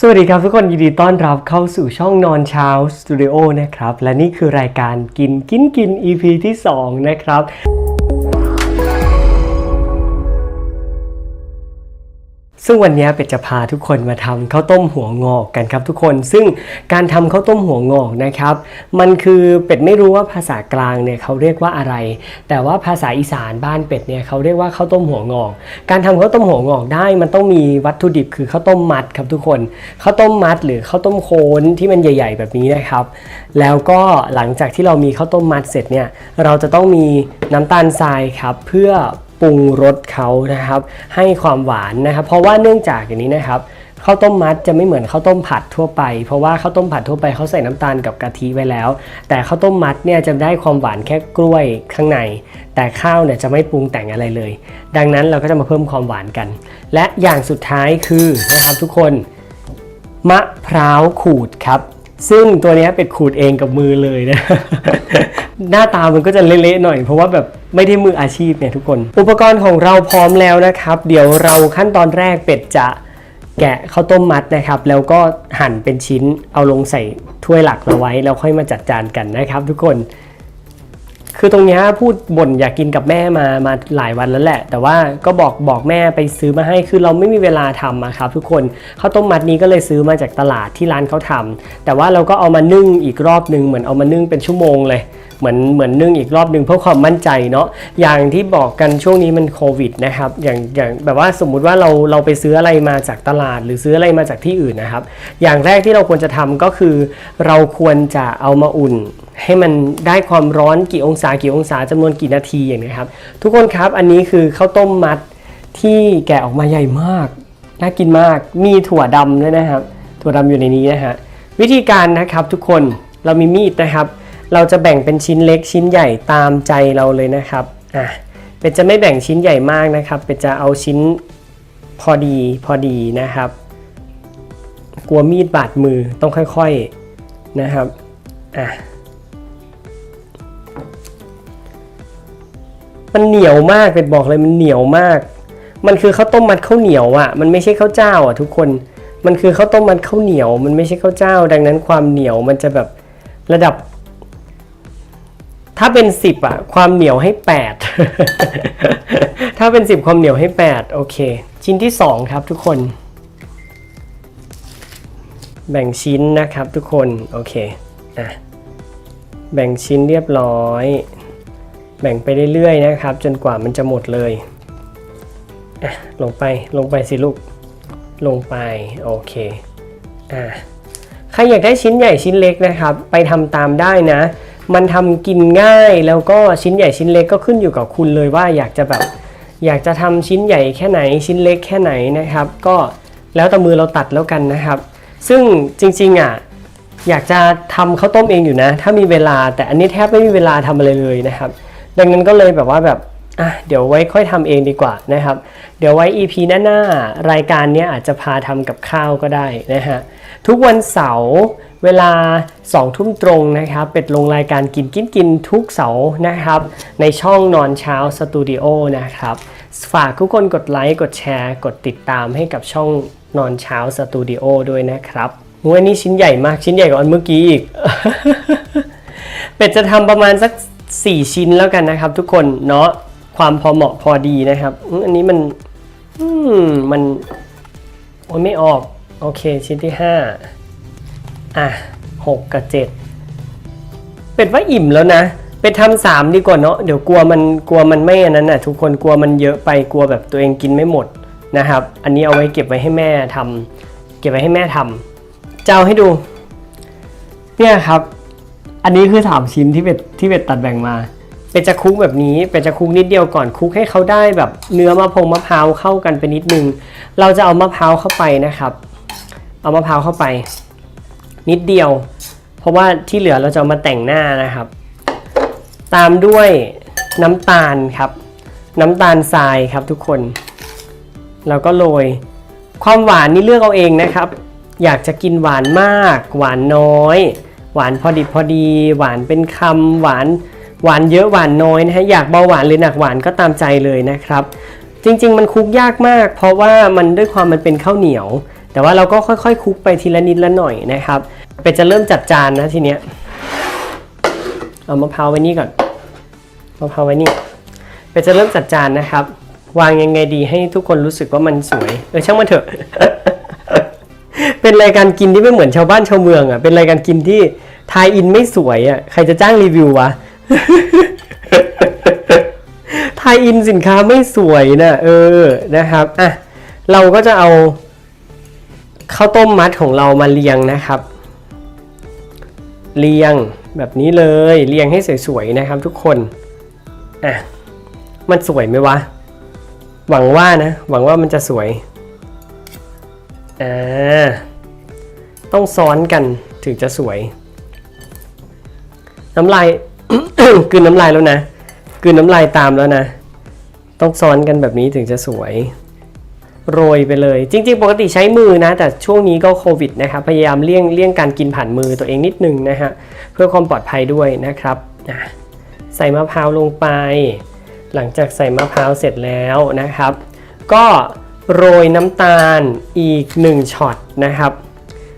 สวัสดีครับทุกคนยินดีต้อนรับเข้าสู่ช่องนอนเช้าสตูดิโอนะครับ และนี่คือรายการกินกินกิน EP ที่ 2 นะครับ ซึ่งวันนี้เป็ดจะพาทุกคนมาทำข้าวต้มหัวงอกกันครับทุกคน ซึ่งการทำข้าวต้มหัวงอกนะครับ มันคือเป็ดไม่รู้ว่าภาษากลางเนี่ยเขาเรียกว่าอะไร แต่ว่าภาษาอีสานบ้านเป็ดเนี่ยเขาเรียกว่าข้าวต้มหัวงอก การทำข้าวต้มหัวงอกได้มันต้องมีวัตถุดิบคือข้าวต้มมัดครับทุกคนข้าวต้มมัดหรือข้าวต้มโคนที่มันใหญ่ ๆ แบบนี้นะครับ แล้วก็หลังจากที่เรามีข้าวต้มมัดเสร็จเนี่ยเราจะต้องมีน้ำตาลทรายครับเพื่อ ปรุงรสเขานะครับ ให้ความหวานนะครับ เพราะว่าเนื่องจากอย่างนี้นะครับข้าวต้มมัดจะไม่เหมือนข้าวต้มผัดทั่วไป เพราะว่าข้าวต้มผัดทั่วไปเขาใส่น้ำตาลกับกะทิไว้แล้ว แต่ข้าวต้มมัดเนี่ยจะได้ความหวานแค่กล้วยข้างใน แต่ข้าวเนี่ยจะไม่ปรุงแต่งอะไรเลย ดังนั้นเราก็จะมาเพิ่มความหวานกัน และอย่างสุดท้ายคือนะครับทุกคนมะพร้าวขูดครับซึ่งตัวนี้เป็ดขูดเองกับมือเลยนะ หน้าตามันก็จะเละๆหน่อย เพราะว่าแบบ ไม่ได้มืออาชีพเนี่ยทุกคน อุปกรณ์ของเราพร้อมแล้วนะครับ เดี๋ยวเราขั้นตอนแรกเป็ดจะแกะข้าวต้มมัดนะครับ แล้วก็หั่นเป็นชิ้นเอาลงใส่ถ้วยหลักเราไว้ แล้วค่อยมาจัดจานกันนะครับ ทุกคน คือตรงนี้พูดบ่นอยากกินกับแม่มามาหลายวันแล้วแหละ แต่ว่าก็บอกบอกแม่ไปซื้อมาให้คือเราไม่มีเวลาทำอะครับทุกคนข้าวต้มมัดนี้ก็เลยซื้อมาจากตลาดที่ร้านเขาทำแต่ว่าเราก็เอามานึ่งอีกรอบนึงเหมือนเอามานึ่งเป็นชั่วโมงเลยเหมือนเหมือนนึ่งอีกรอบหนึ่งเพื่อความมั่นใจเนาะอย่างที่บอกกันช่วงนี้มันโควิดนะครับอย่างอย่างแบบว่าสมมุติว่าเราเราไปซื้ออะไรมาจากตลาด หรือซื้ออะไรมาจากที่อื่นนะครับ อย่างแรกที่เราควรจะทำก็คือ เราควรจะเอามาอุ่น ให้มันได้ความร้อนกี่องศากี่องศาจำนวนกี่นาทีอย่างนี้ครับทุกคนครับอันนี้คือข้าวต้มมัดที่แกะออกมาใหญ่มากน่ากินมากมีถั่วดำด้วยนะครับ ถั่วดำอยู่ในนี้นะฮะวิธีการนะครับทุกคนเรามีมีดนะครับ เราจะแบ่งเป็นชิ้นเล็กชิ้นใหญ่ตามใจเราเลยนะครับอะเป็นจะไม่แบ่งชิ้นใหญ่มากนะครับเป็นจะเอาชิ้นพอดีพอดีนะครับ กลัวมีดบาดมือต้องค่อยๆนะครับอะ มันเหนียวมากเป็ดบอกเลยมันเหนียวมาก มันคือข้าวต้มมัดข้าวเหนียวอะ มันไม่ใช่ข้าวเจ้าอะ ทุกคน มันคือข้าวต้มมัดข้าวเหนียว มันไม่ใช่ข้าวเจ้า ดังนั้นความเหนียวมันจะแบบระดับ ถ้าเป็นสิบอะ ความเหนียวให้แปดถ้าเป็นสิบความเหนียวให้แปดโอเค ชิ้นที่สองครับทุกคน แบ่งชิ้นนะครับทุกคน โอเคอะแบ่งชิ้นเรียบร้อย แบ่งไปเรื่อยๆนะครับ จนกว่ามันจะหมดเลยอะลงไปลงไปสิลูก ลงไปโอเคอะใครอยากได้ชิ้นใหญ่ชิ้นเล็กนะครับ ไปทำตามได้นะ มันทำกินง่ายแล้วก็ชิ้นใหญ่ชิ้นเล็กก็ขึ้นอยู่กับคุณเลยว่าอยากจะแบบอยากจะทำชิ้นใหญ่แค่ไหนชิ้นเล็กแค่ไหนนะครับ ก็แล้วแต่มือเราตัดแล้วกันนะครับ ซึ่งจริงๆอะอยากจะทำข้าวต้มเองอยู่นะ ถ้ามีเวลาแต่อันนี้แทบไม่มีเวลาทำอะไรเลยนะครับ ดังนั้นก็เลยแบบว่าแบบอะเดี๋ยวไว้ค่อยทำเองดีกว่านะครับ เดี๋ยวไว้ EP หน้าๆรายการนี้อาจจะพาทำกับข้าวก็ได้นะฮะทุกวันเสาร์เวลา2ทุ่มตรงนะครับ เป็ดลงรายการกินกินกินทุกเสาร์นะครับ ในช่องนอนเช้าสตูดิโอนะครับ ฝากทุกคนกดไลค์กดแชร์ กดติดตามให้กับช่องนอนเช้าสตูดิโอด้วยนะครับอุ๊ยอันนี้ชิ้นใหญ่มากชิ้นใหญ่กว่าอันเมื่อกี้อีก เป็ดจะทำประมาณสัก 4 ชิ้นแล้วกันนะครับ ทุกคนเนาะความพอเหมาะพอดีนะครับ อันนี้มันมมันโอ้ยไม่ออกโอเคชิ้นที่ 5 อะ 6 กับ 7 เป็ดว่าอิ่มแล้วนะเป็ดทำสามดีกว่าเนาะเดี๋ยวกลัวมันกลัวมันไม่อันนั้นน่ะทุกคนกลัวมันเยอะไปกลัวแบบตัวเองกินไม่หมดนะครับ อันนี้เอาไว้เก็บไว้ให้แม่ทำเก็บไว้ให้แม่ทำจะเอาให้ดู เนี่ยครับ อันนี้คือสามชิ้นที่เป็ดที่เป็ดตัดแบ่งมา เป็ดจะคุกแบบนี้ เป็ดจะคุกนิดเดียวก่อนคุกให้เขาได้แบบเนื้อมะพงมะพร้าวเข้ากันไปนิดนึง เราจะเอามะพร้าวเข้าไปนะครับ เอามะพร้าวเข้าไป นิดเดียว เพราะว่าที่เหลือเราจะามาแต่งหน้านะครับ ตามด้วยน้ำตาลครับ น้ำตาลทรายครับทุกคน แล้วก็โรยความหวานนี่เลือกเอาเองนะครับ อยากจะกินหวานมาก หวานน้อย หวานพอดิบพอดี หวานเป็นคำหวานหวานเยอะหวานน้อยนะฮะอยากเบาหวานหรือหนักหวานก็ตามใจเลยนะครับ จริง ๆ มันคลุกยากมาก เพราะว่ามันด้วยความมันเป็นข้าวเหนียว แต่ว่าเราก็ค่อยๆคลุกไปทีละนิดละหน่อยนะครับเป็ดจะเริ่มจัดจานนะทีเนี้ยเอามะพร้าวไว้นี่ก่อนมะพร้าวไว้นี่เป็ดจะเริ่มจัดจานนะครับ วางยังไงดีให้ทุกคนรู้สึกว่ามันสวยเออช่างมันเถอะเป็นรายการกินที่ไม่เหมือนชาวบ้านชาวเมืองอะเป็นรายการกินที่ ทายอินไม่สวยอะใครจะจ้างรีวิววะทายอินสินค้าไม่สวยนะเออนะครับอะเราก็จะเอาข้าวต้มมัดของเรามาเรียงนะครับ เรียงแบบนี้เลยเรียงให้สวยๆนะครับทุกคนอะมันสวยไหมวะ หวังว่านะ หวังว่ามันจะสวยอ่าต้องซ้อนกันถึงจะสวย น้ำลายกืนน้ำลายแล้วนะกืนน้ำลายตามแล้วนะ ต้องซ้อนกันแบบนี้ถึงจะสวย โรยไปเลย จริง ๆ ปกติใช้มือนะ แต่ช่วงนี้ก็โควิดนะครับ พยายามเลี่ยงเลี่ยงการกินผ่านมือตัวเองนิดนึงนะฮะ เพื่อความปลอดภัยด้วยนะครับ ใส่มะพร้าวลงไป หลังจากใส่มะพร้าวเสร็จแล้วนะครับ ก็โรยน้ำตาลอีก1ช็อตนะครับ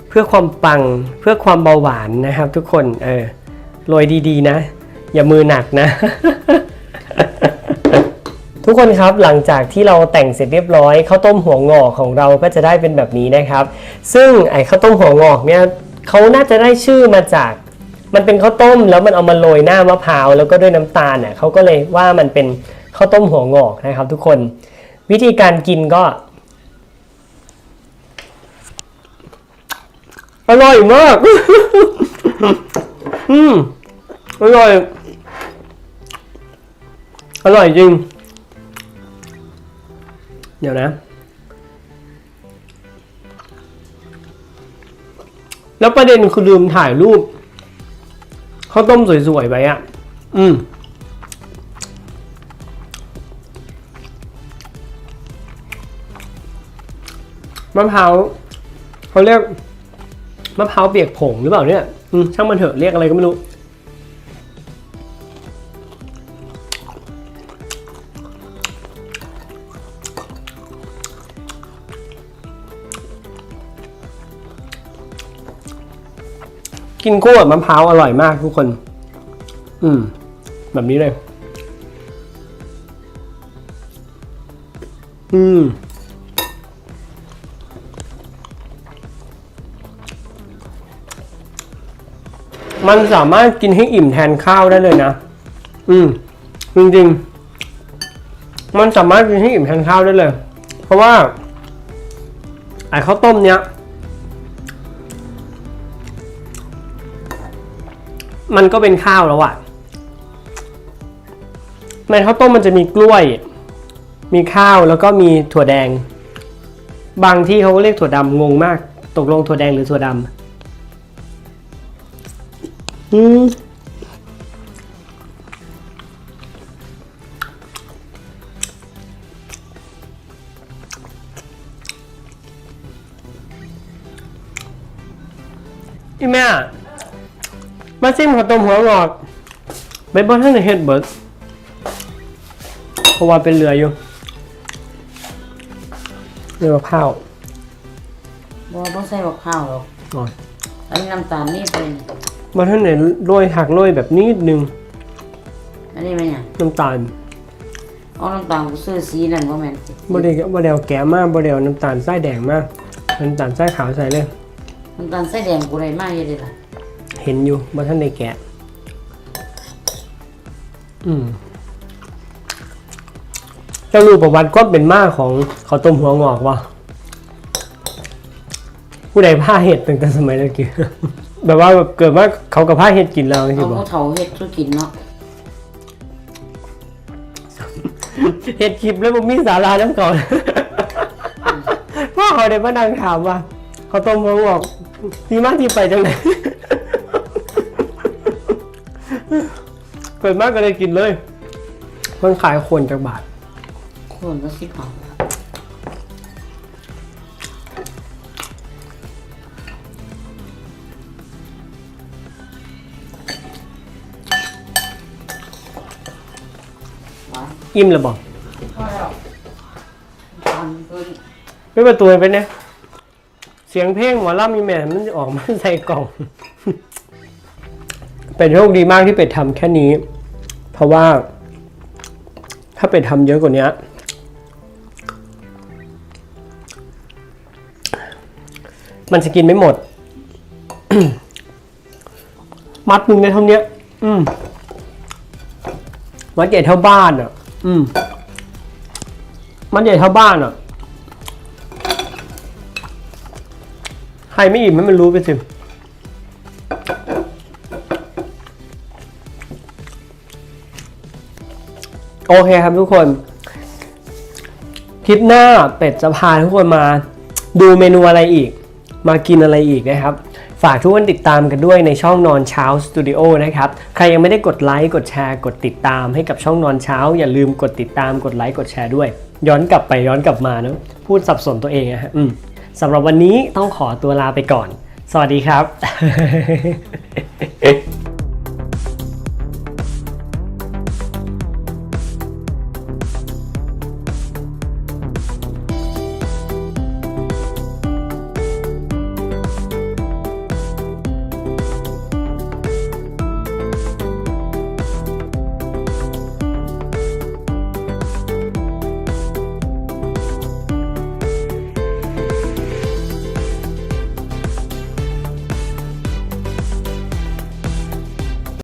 เพื่อความปังเพื่อความเบาหวานนะครับ ทุกคนเออ โรยดีๆนะ อย่ามือหนักนะ ทุกคนครับหลังจากที่เราแต่งเสร็จเรียบร้อยข้าวต้มหัวงอกของเราก็จะได้เป็นแบบนี้นะครับ ซึ่งไอ้ข้าวต้มหัวงอกเนี่ยเขาน่าจะได้ชื่อมาจากมันเป็นข้าวต้มแล้วมันเอามาโรยหน้ามะพร้าวแล้วก็ด้วยน้ำตาลเนี่ยเขาก็เลยว่ามันเป็นข้าวต้มหัวงอกนะครับ ทุกคน วิธีการกินก็อร่อยมาก อืม อร่อย อร่อยจริง เดี๋ยวนะ แล้วประเด็นคือลืมถ่ายรูปข้าวต้มสวยๆไปอะ อืมมะพร้าวเขาเรียกมะพร้าวเปียกผงหรือเปล่าเนี่ยช่างมันเถอะเรียกอะไรก็ไม่รู้ กินคู่กับมะพร้าวอร่อยมากทุกคน อืม แบบนี้เลย อืม มันสามารถกินให้อิ่มแทนข้าวได้เลยนะ อืม จริงๆ มันสามารถกินให้อิ่มแทนข้าวได้เลย เพราะว่า ไอ้ข้าวต้มเนี้ย มันก็เป็นข้าวแล้วอะในข้าวต้มมันจะมีกล้วย มีข้าวแล้วก็มีถั่วแดง บางที่เขาก็เรียกถั่วดำงงมาก ตกลงถั่วแดงหรือถั่วดำอืม มาซิมข้าวต้มหัวงอกใบบอนท่านในเฮ็ดเบิร์ดเพราะว่าเป็นเรืออยู่เรือมะพร้าวบ่บ่ใส่บักข้าวหรอกก่อนอันนี้น้ำตาลนี่เป็นบอนท่านไหนโรยหักโรยแบบนิดนึงอันนี้เป็นหยังน้ำตาลเอาน้ำตาลกูซื้อสีนั่นบ่แม่นสิบดเดียวบดเดียวแก่มากบดเดียวน้ำตาลไส้แดงมากน้ำตาลไส้ขาวใส่เลย น้ำตาลใส่แดงกูได้มาเฮ็ดได้ล่ะ เห็นอยู่บนท่านในแกะ อืมเจ้ารู้ประวัติก็เป็นมาของข้าวต้มหัวงอกวะผู้ใดผ้าเห็ดตั้งแต่สมัยตะกี้แบบว่าแบบเกิดว่าเขากับผ้าเห็ดกินแล้วใช่เอาปะผู้เฒ่าเฮ็ดธุรกินเนาะเห็ดคลิปแล้วผมมีสาราน้ำก่อนพ่อเขาเดี๋ยวมานั่งถามว่าข้าวต้มหัวงอกที่มาที่ไปจังไหน เปิดมากก็เลยกินเลย มันขายคนจากบาท คนละสิบห้าบาทหวานอิ่มแล้วบอกพอแล้วน้ำตาลเพิ่นไม่ประตูไปเนี่ย เสียงเพลงหมอลำมีแม่มันจะออกมาใส่กล่อง เป็นโชคดีมากที่เป็ดทำแค่นี้ เพราะว่า ถ้าเป็ดทำเยอะกว่านี้มันจะกินไม่หมด มัดหนึ่งในเท่านี้อืมมัดใหญ่เท่าบ้านอะ อืม มัดใหญ่เท่าบ้านอะ ใครไม่อิ่มให้มันรู้ไปสิ โอเคครับทุกคนคลิปหน้าเป็ดจะพาทุกคนมาดูเมนูอะไรอีก มากินอะไรอีกนะครับ ฝากทุกคนติดตามกันด้วยในช่องนอนเช้าสตูดิโอนะครับ ใครยังไม่ได้กดไลค์กดแชร์ กดติดตามให้กับช่องนอนเช้า อย่าลืมกดติดตามกดไลค์กดแชร์ด้วย ย้อนกลับไปย้อนกลับมาเนะพูดสับสนตัวเองอะฮะสำหรับวันนี้ต้องขอตัวลาไปก่อน สวัสดีครับ